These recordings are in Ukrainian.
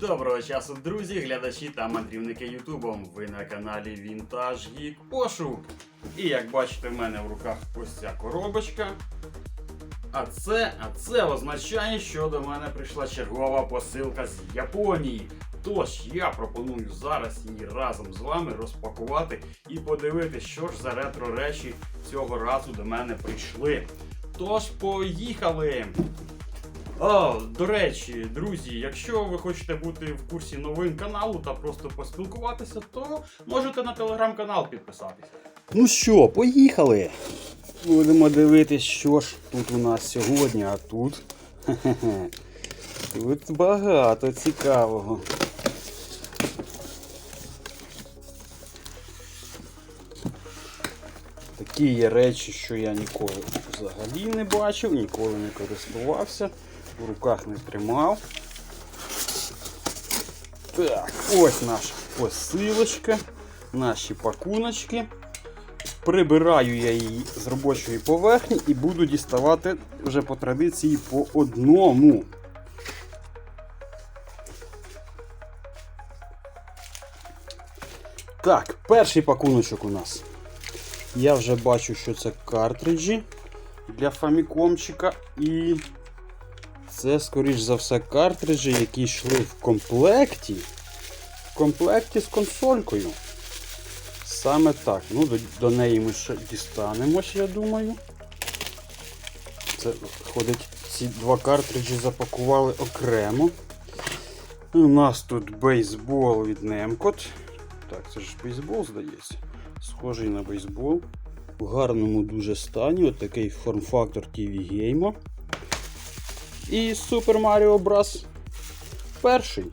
Доброго часу, друзі, глядачі та мандрівники Ютубом. Ви на каналі Вінтаж Гік Пошук. І як бачите, в мене в руках ось ця коробочка. А це, а це означає, що до мене прийшла чергова посилка з Японії. Тож я пропоную зараз її разом з вами розпакувати і подивитися, що ж за ретро речі цього разу до мене прийшли. Тож, поїхали! О, до речі, друзі, якщо ви хочете бути в курсі новин каналу та просто поспілкуватися, то можете на телеграм-канал підписатися. Ну що, поїхали. Будемо дивитись, що ж тут у нас сьогодні, а тут. Тут багато цікавого. Такі є речі, що я ніколи взагалі не бачив, ніколи не користувався, в руках не тримав. Так, ось наша посилочка, наші пакуночки. Прибираю я її з робочої поверхні і буду діставати вже по традиції по одному. Так, перший пакуночок у нас. Я вже бачу, що це картриджі для фамікомчика. І це, скоріш за все, картриджі, які йшли в комплекті. В комплекті з консолькою. Саме так. Ну, до, до неї ми ще дістанемось, я думаю. Це виходить, ці два картриджі запакували окремо. У нас тут бейсбол від Немкот. Так, це ж бейсбол, здається. Схожий на бейсбол. В гарному дуже стані. От такий форм-фактор TV Game. І Super Mario Bros. Перший.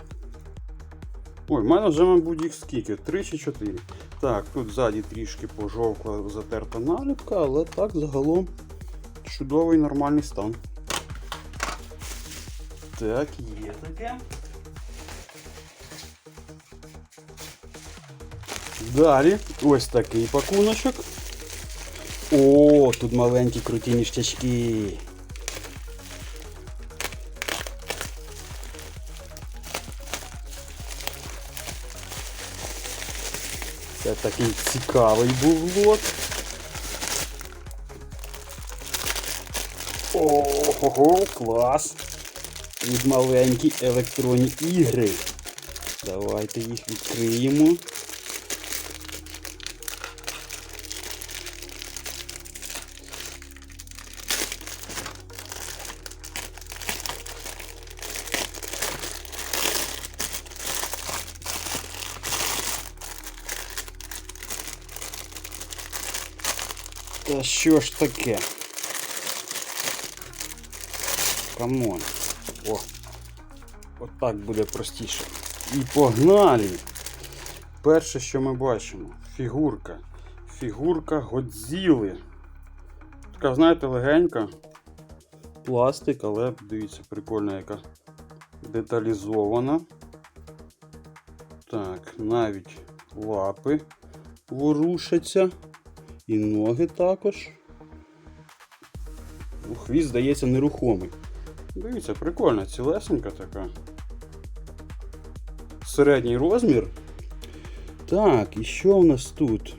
Ой, в мене вже, мабуть, їх скільки? 3 чи 4. Так, тут ззаді трішки пожовкла затерта наліпка, але так загалом чудовий нормальний стан. Так, є таке. Далі ось такий пакуночок. О, тут маленькі круті ніштячки. Такий цікавий був лот. Ого, клас! Від маленькі електронні ігри. Давайте їх відкриємо. Та що ж таке? Камон. О. Отак буде простіше. І погнали! Перше, що ми бачимо, фігурка. Фігурка Годзіли. Така, знаєте, легенька. Пластик, але дивіться, прикольна яка деталізована. Так, навіть лапи ворушаться. І ноги також. Ну, Хвіст, здається, нерухомий. Дивіться, прикольна, цілесенька така. Середній розмір. Так, і що у нас тут?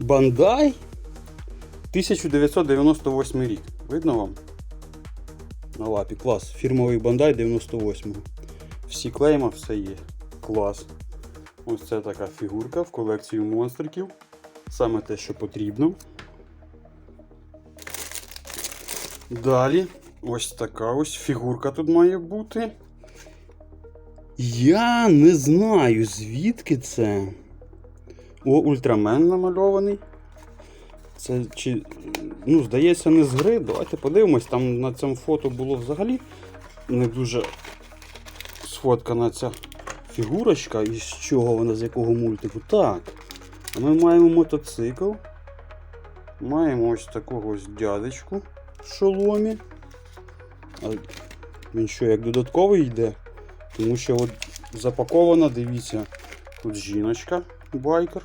Бандай 1998 рік. Видно вам? На лапі. Клас. Фірмовий бандай 98-го. Всі клейма, все є. Клас. Ось це така фігурка в колекцію монстриків. Саме те, що потрібно. Далі ось така ось фігурка тут має бути. Я не знаю, звідки це. О, ультрамен намальований. Це чи. Ну, здається, не з гри. Давайте подивимось. Там на цьому фото було взагалі не дуже сфоткана ця фігурочка, із чого вона, з якого мультику. Так. Ми маємо мотоцикл. Маємо ось такого ось дядечку в шоломі. А він що, як додатковий йде? Тому що от запакована, дивіться, тут жіночка, байкер.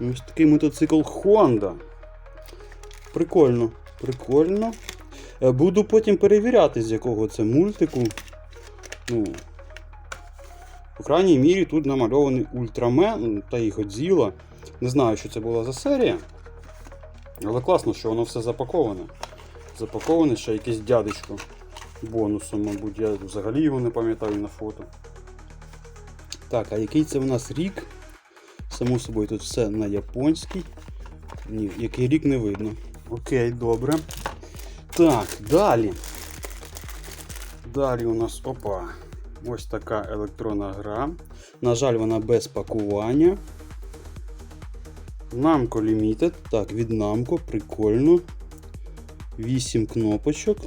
Ось такий мотоцикл Honda. Прикольно, прикольно. Е, Буду потім перевіряти, з якого це мультику. Ну, по крайній мірі тут намальований Ультрамен та і Годзіла. Не знаю, що це була за серія. Але класно, що воно все запаковане. Запаковане ще якесь дядечко бонусом, мабуть, я взагалі його не пам'ятаю на фото. Так, а який це у нас рік? Само собою тут все на японський. Ні, який рік не видно. Окей, добре. Так, далі. Далі у нас опа. Ось така електронна гра. На жаль, вона без пакування. Namco Limited. Так, від Namco, прикольно. 8 кнопочок.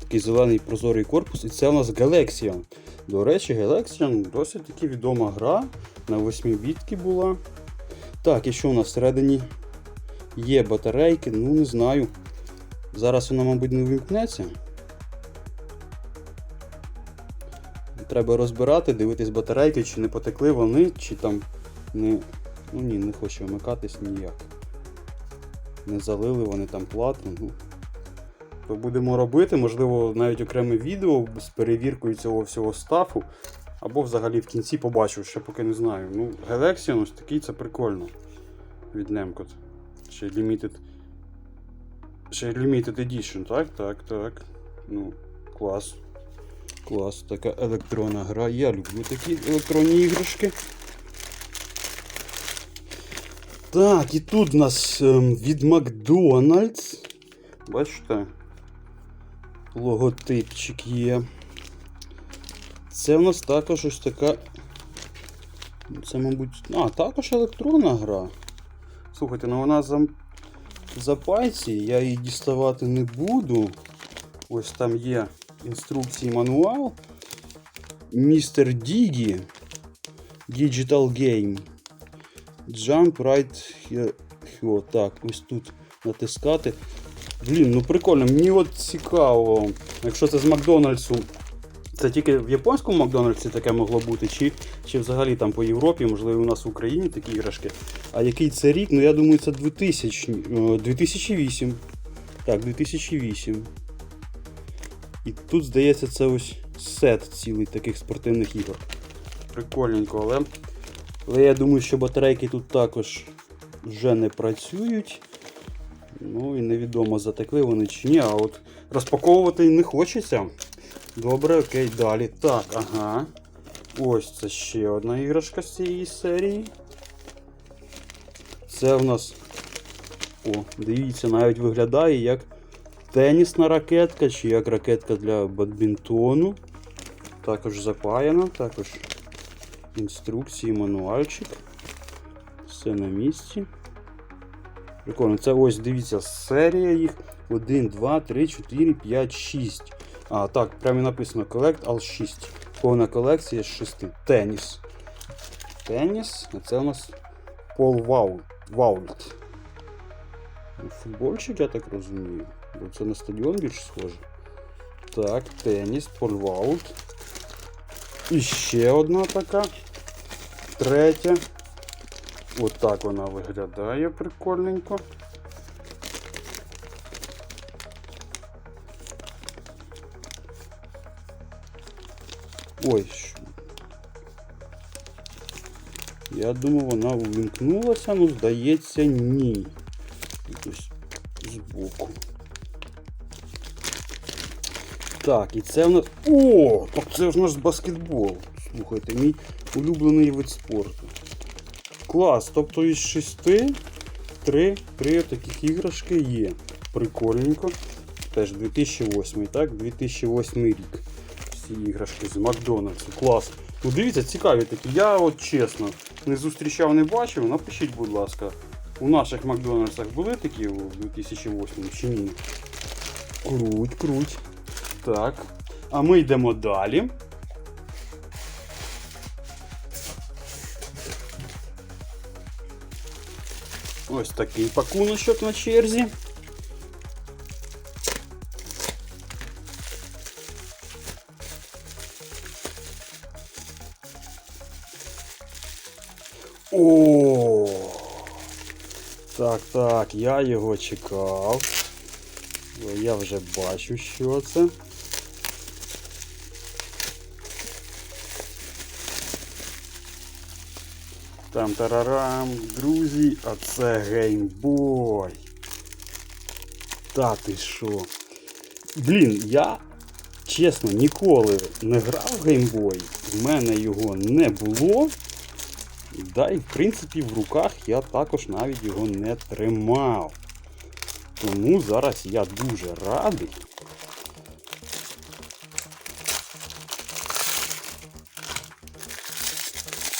Такий зелений прозорий корпус. І це у нас Galaxian. До речі, Galaxian досить таки відома гра. На 8 бітки була. Так, і що у нас всередині є батарейки, ну не знаю. Зараз вона, мабуть, не вимкнеться. Треба розбирати, дивитись батарейки, чи не потекли вони, чи там не. Ну ні, не хоче вмикатись ніяк. Не залили вони там плату. Ну. То будемо робити, можливо, навіть окреме відео з перевіркою цього всього стафу. Або взагалі в кінці побачу, ще поки не знаю. Ну, Galaxian ось такий це прикольно. Від Nemcot. Ще Limited. Ще Limited Edition, так? Так, так. Ну, клас. Клас, така електронна гра. Я люблю такі електронні іграшки. Так, і тут в нас ем, від Макдональдс. Бачите? Логотипчик є. Це в нас також ось така. Це, мабуть. А, також електронна гра. Слухайте, ну вона за, за пальці, я її діставати не буду. Ось там є інструкції мануал. Містер Дігі. Digital Game. Jump right here. here. Так, ось тут натискати. Блін, ну прикольно, мені от цікаво. Якщо це з Макдональдсу, це тільки в японському Макдональдсі таке могло бути, чи, чи взагалі там по Європі, можливо, у нас в Україні такі іграшки. А який це рік? Ну я думаю, це 2000, е, 2008. Так, 2008. І тут, здається, це ось сет цілий таких спортивних ігор. Прикольненько, але. Але я думаю, що батарейки тут також вже не працюють. Ну і невідомо, затекли вони чи ні, а от розпаковувати не хочеться. Добре, окей, далі. Так, ага. Ось це ще одна іграшка з цієї серії. Це в нас. О, дивіться, навіть виглядає як тенісна ракетка, чи як ракетка для бадмінтону. Також запаяна, також інструкції, мануальчик. Все на місці. Прикольно, це ось дивіться серія їх. 1, 2, 3, 4, 5, 6. А, так, прямо написано Collect All 6. Повна колекція з 6. Теніс. Теніс. А це у нас Пол Ваулт. Футбольчик, я так розумію. Бо це на стадіон більш схоже. Так, теніс, Пол Ваулт. І ще одна така. Третя. Отак вона виглядає прикольненько. Ой. Я думав, вона увімкнулася, ну здається, ні. Якось збоку. Так, і це в нас. О! Так це ж наш баскетбол. Слухайте, мій улюблений вид спорту. Клас, тобто із шести три, три таких іграшки є. Прикольненько. Теж 2008, так? 2008 рік. Всі іграшки з Макдональдсу. Клас. Ну дивіться, цікаві такі. Я от чесно не зустрічав, не бачив. Напишіть, будь ласка, у наших Макдональдсах були такі у 2008 чи ні? Круть, круть. Так. А ми йдемо далі. Ось такий пакуночок на черзі. О! Так, так, я його чекав. Я вже бачу, що це. Там тарарам, друзі, а це геймбой. Та ти що? Блін, я чесно ніколи не грав в геймбой. В мене його не було. Да і в принципі в руках я також навіть його не тримав. Тому зараз я дуже радий.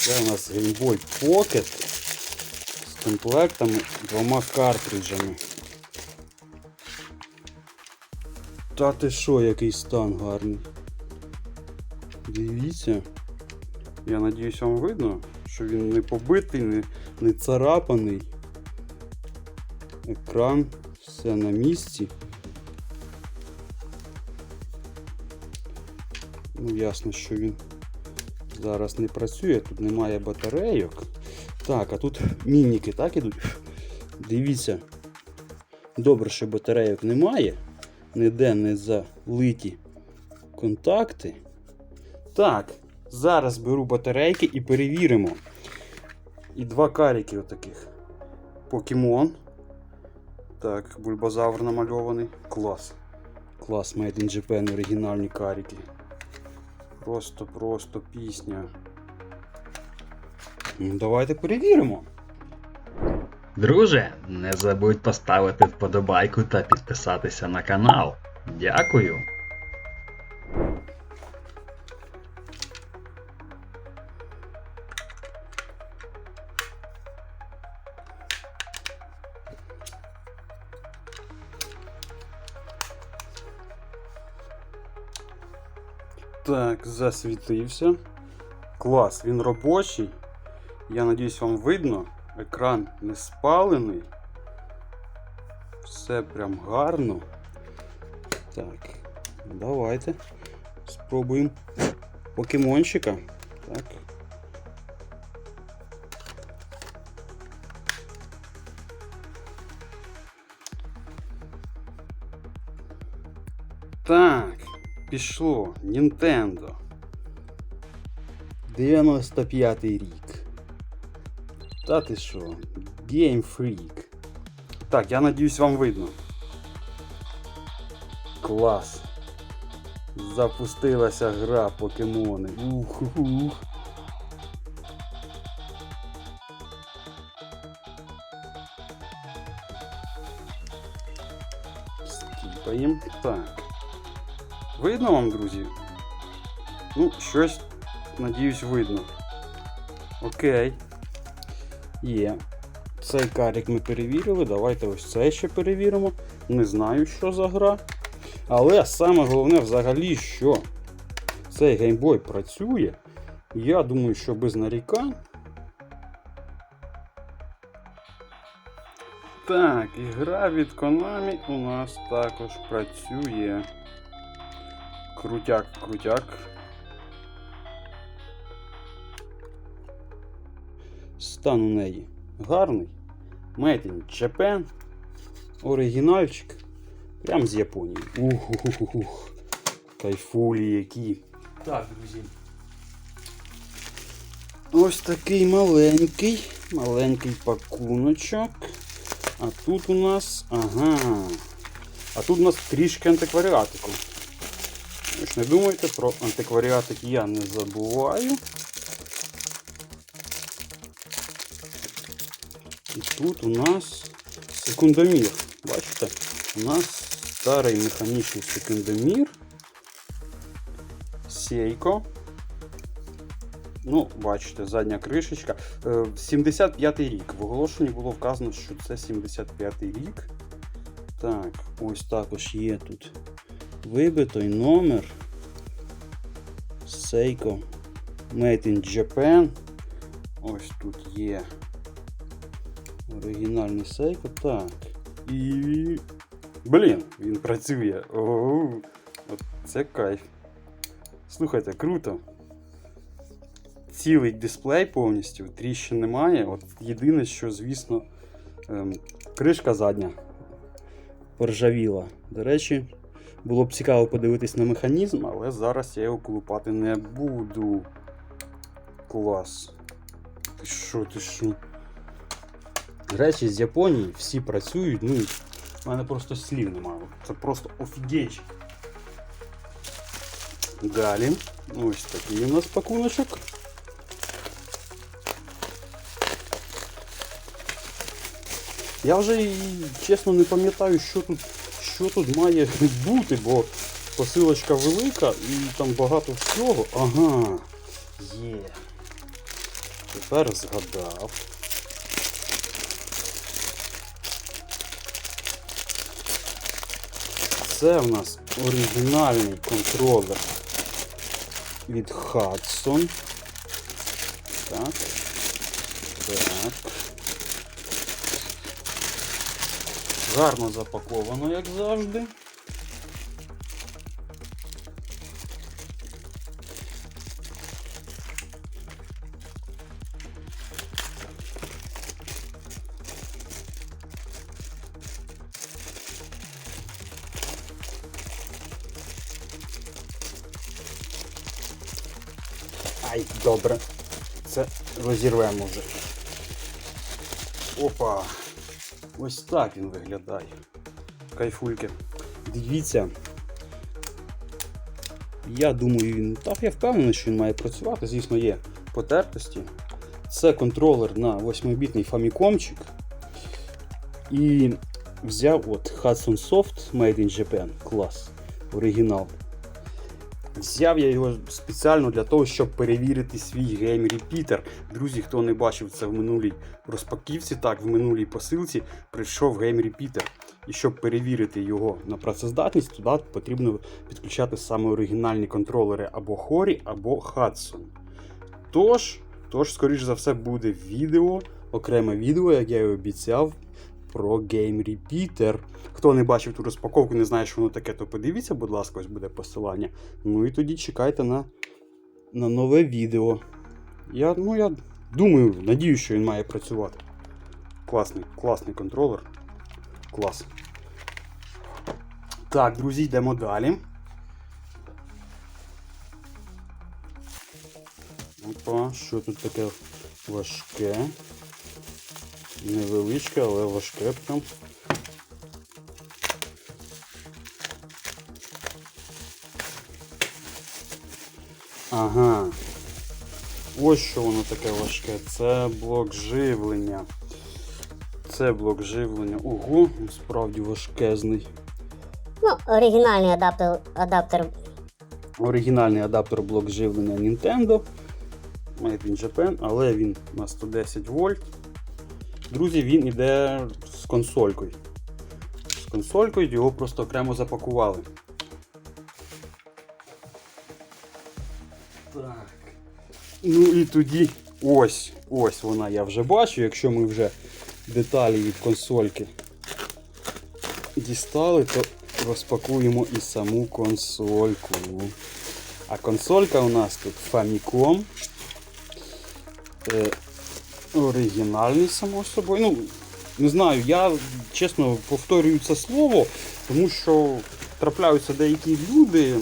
Це у нас Game Boy Pocket з комплектами двома картриджами. Та ти що, який стан гарний. Дивіться. Я надіюсь, вам видно, що він не побитий, не, не царапаний. Екран, все на місці. Ну, ясно, що він зараз не працює, тут немає батарейок. Так, а тут мініки так ідуть. Дивіться. Добре, що батарейок немає. Ніде не залиті контакти. Так, зараз беру батарейки і перевіримо. І два каріки отаких. Покемон. Так, бульбазавр намальований. Клас. Клас, Made in Japan, оригінальні каріки. Просто-просто пісня. Ну, давайте перевіримо. Друже, не забудь поставити вподобайку та підписатися на канал. Дякую. Так, засвітився. Клас, він робочий. Я надіюсь, вам видно. Екран не спалений. Все прям гарно. Так, давайте спробуємо покемончика. Так. Так, пішло. Nintendo. 95 й рік. Та ти що? Game Freak. Так, я надіюсь, вам видно. Клас. Запустилася гра покемони. Ух-ух. Скіпаємо. Так. Видно вам, друзі? Ну, щось, надіюсь, видно. Окей. Є. Цей карік ми перевірили. Давайте ось це ще перевіримо. Не знаю, що за гра. Але саме головне взагалі, що цей геймбой працює. Я думаю, що без нарікань. Так, і гра від Konami у нас також працює. Крутяк, крутяк. Стан у неї гарний. Made in Japan. Оригінальчик. Прям з Японії. Ух-ух-ух. Кайфулі які. Так, друзі. Ось такий маленький, маленький пакуночок. А тут у нас. Ага. А тут у нас трішки антикваріатику. Ви ж не думайте, про антикваріатик я не забуваю. І тут у нас секундомір. Бачите? У нас старий механічний секундомір. Сейко. Ну, бачите, задня кришечка. Е, 75-й рік. В оголошенні було вказано, що це 75-й рік. Так, ось також є тут вибитий номер. Seiko Made in Japan. Ось тут є оригінальний Seiko. Так. І. Блін, він працює. От це кайф. Слухайте, круто. Цілий дисплей повністю, тріщин немає. От єдине, що, звісно, ем, кришка задня поржавіла. До речі, було б цікаво подивитись на механізм, але зараз я його колупати не буду. Клас. Ти що, ти що? Речі з Японії всі працюють, ну, в мене просто слів немає. Це просто офігеть. Далі. Ось такий у нас пакуночок. Я вже чесно не пам'ятаю, що тут, що тут має бути, бо посилочка велика і там багато всього. Ага. Є. Тепер згадав. Це в нас оригінальний контролер від Hudson. Так. Так. Гарно запаковано, як завжди. Ай, добре. Це розірвемо вже. Опа. Ось так він виглядає. Кайфульки. Дивіться. Я думаю, він. Так, я впевнений, що він має працювати. Звісно, є потертості. Це контролер на 8-бітний фамікомчик. І взяв от Hudson Soft Made in Japan. Клас. Оригінал. Взяв я його спеціально для того, щоб перевірити свій Game Repeater. Друзі, хто не бачив це в минулій розпаківці, так, в минулій посилці прийшов Game Repeater. І щоб перевірити його на працездатність, туди потрібно підключати саме оригінальні контролери або Hori, або Hudson. Тож, тож, скоріш за все, буде відео, окреме відео, як я і обіцяв, про Game Repeater. Хто не бачив ту розпаковку, не знає, що воно таке, то подивіться, будь ласка, ось буде посилання. Ну і тоді чекайте на, на нове відео. Я, ну, я думаю, надію, що він має працювати. Класний, класний контролер. Клас. Так, друзі, йдемо далі. Опа, що тут таке важке? Невеличке, але важке прям. Ага. Ось що воно таке важке. Це блок живлення. Це блок живлення. Ого, справді важкезний. Ну, оригінальний адаптер, адаптер Оригінальний адаптер блок живлення Nintendo. Made in Japan, але він на 110 вольт. Друзі, він іде з консолькою. З консолькою його просто окремо запакували. Так. Ну і тоді ось, ось вона я вже бачу, якщо ми вже деталі від консольки дістали, то розпакуємо і саму консольку. А консолька у нас тут Famicom. Оригінальний, само собою. Ну, не знаю, я чесно повторюю це слово, тому що трапляються деякі люди.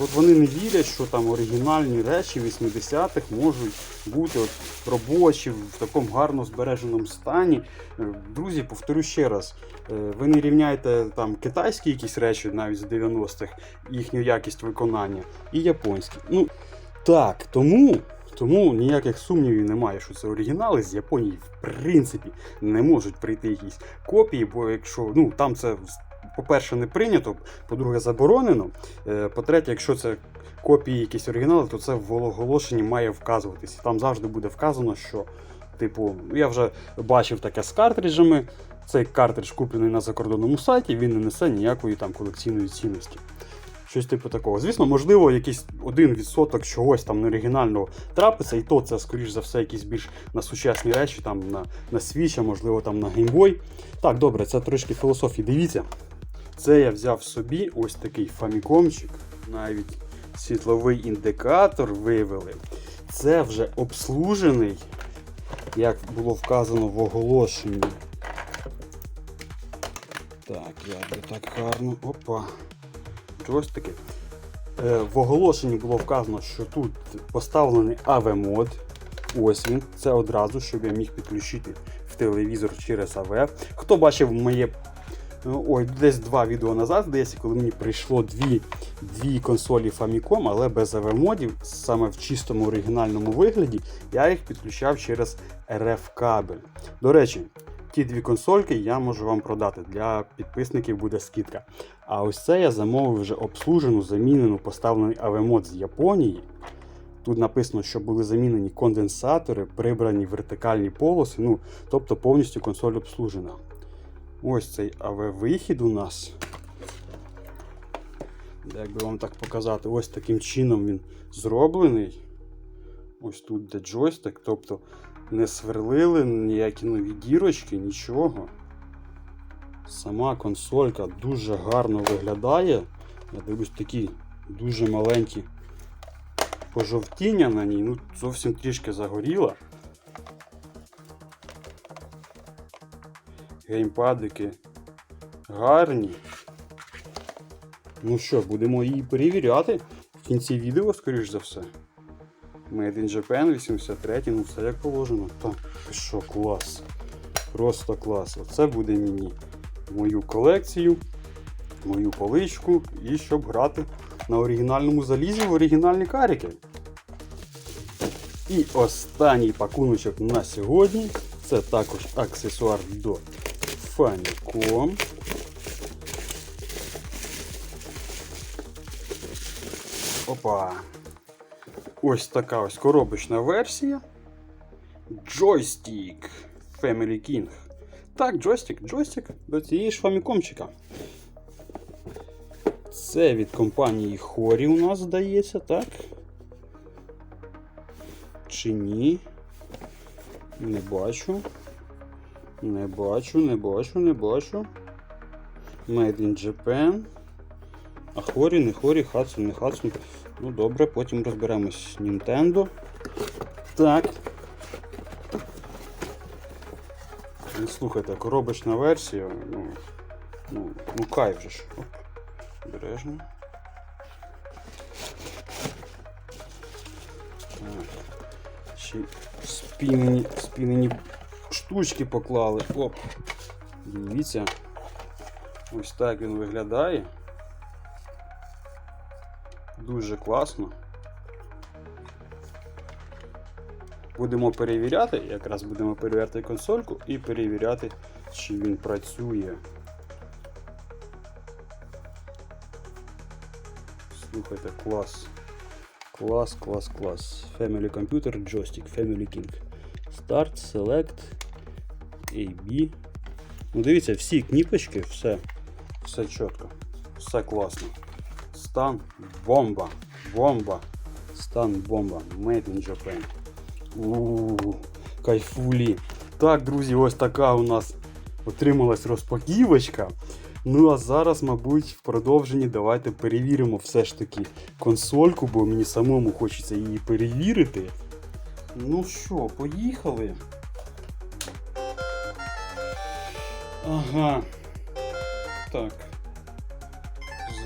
От вони не вірять, що там оригінальні речі 80-х можуть бути от робочі в такому гарно збереженому стані. Е, Друзі, повторю ще раз, е, ви не рівняйте там китайські якісь речі навіть з 90-х, їхню якість виконання, і японські. Ну так, тому. Тому ніяких сумнівів немає, що це оригінали з Японії, в принципі, не можуть прийти якісь копії, бо якщо ну там це по-перше, не прийнято, по-друге, заборонено. Е, По-третє, якщо це копії якісь оригінали, то це в оголошенні має вказуватись. Там завжди буде вказано, що, типу, я вже бачив таке з картриджами. Цей картридж куплений на закордонному сайті, він не несе ніякої там колекційної цінності. Щось типу такого. Звісно, можливо, якийсь один відсоток чогось там неоригінального трапиться, і то це, скоріш за все, якісь більш на сучасні речі, там на, на Switch, а можливо там на Boy. Так, добре, це трошки філософії. Дивіться. Це я взяв собі ось такий фамікомчик, навіть світловий індикатор вивели. Це вже обслужений, як було вказано в оголошенні. Так, як би так гарно. Опа. Джойстики. Е, в оголошенні було вказано, що тут поставлений AV-мод. Ось він. Це одразу, щоб я міг підключити в телевізор через AV. Хто бачив моє. ну, Ой, десь два відео назад, здається, коли мені прийшло дві, дві консолі Famicom, але без AV-модів, саме в чистому оригінальному вигляді, я їх підключав через RF-кабель. До речі, ті дві консольки я можу вам продати. Для підписників буде скидка. А ось це я замовив вже обслужену, замінену, поставлений AV-мод з Японії. Тут написано, що були замінені конденсатори, прибрані вертикальні полоси, ну, тобто повністю консоль обслужена. Ось цей AV-вихід у нас. Як би вам так показати, ось таким чином він зроблений. Ось тут де джойстик, тобто не сверлили ніякі нові дірочки, нічого. Сама консолька дуже гарно виглядає. Я дивлюсь такі дуже маленькі пожовтіння на ній, ну зовсім трішки загоріла. Геймпадики гарні. Ну що, будемо її перевіряти в кінці відео, скоріш за все. Made in Japan 83, ну все як положено. Так, що, клас. Просто клас. Оце буде мені мою колекцію, мою поличку і щоб грати на оригінальному залізі в оригінальні каріки. І останній пакуночок на сьогодні це також аксесуар до Famicom. Опа. Ось така ось коробочна версія. Joystick Family King. Так, джойстик, джойстик до цієї ж фамікомчика. Це від компанії Хорі у нас здається, так? Чи ні? Не бачу. Не бачу, не бачу, не бачу. Made in Japan. А Хорі, не Хорі, Хадсон, не Хадсон. Ну добре, потім розберемось. Nintendo. Так. Ну, слухайте, коробочна версія. Ну, ну, ну кайф же ж. Оп. Обережно. Так. Ще спінені, спінені штучки поклали. Оп. Дивіться. Ось так він виглядає. Дуже класно. Будемо перевіряти, якраз будемо перевіряти консольку і перевіряти, чи він працює. Слухайте, клас. Клас, клас, клас. Family Computer Joystick, Family King. Start, Select, AB. Ну, дивіться, всі кніпочки, все, все чітко, все класно. Стан бомба. Бомба. Стан бомба. Made in Japan. Ууу, кайфулі. Так, друзі, ось така у нас отрималась розпаківочка. Ну а зараз, мабуть, в продовженні давайте перевіримо все ж таки консольку, бо мені самому хочеться її перевірити. Ну що, поїхали. Ага. Так.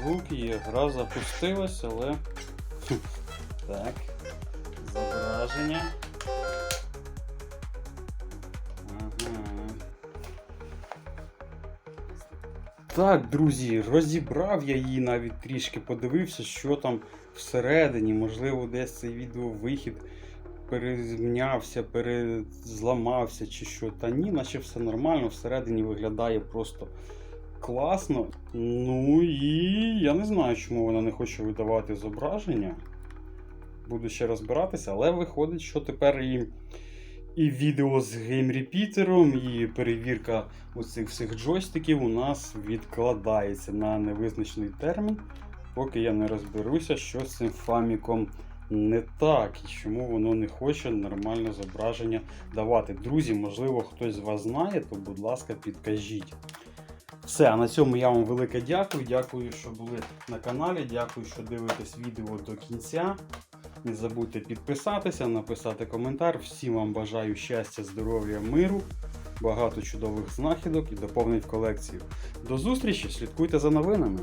Звук є, гра запустилась, але. Так. Зображення. Так, друзі, розібрав я її навіть трішки, подивився, що там всередині. Можливо, десь цей відеовихід перезмінявся, перезламався чи що. Та ні, наче все нормально, всередині виглядає просто класно. Ну і я не знаю, чому вона не хоче видавати зображення. Буду ще розбиратися, але виходить, що тепер і, і відео з геймрепітером, і перевірка оцих всіх джойстиків у нас відкладається на невизначений термін, поки я не розберуся, що з цим фаміком не так і чому воно не хоче нормальне зображення давати. Друзі, можливо, хтось з вас знає, то будь ласка, підкажіть. Все, а на цьому я вам велике дякую. Дякую, що були на каналі. Дякую, що дивитесь відео до кінця. Не забудьте підписатися, написати коментар. Всім вам бажаю щастя, здоров'я, миру. багато чудових знахідок і доповнень колекцію. До зустрічі, слідкуйте за новинами.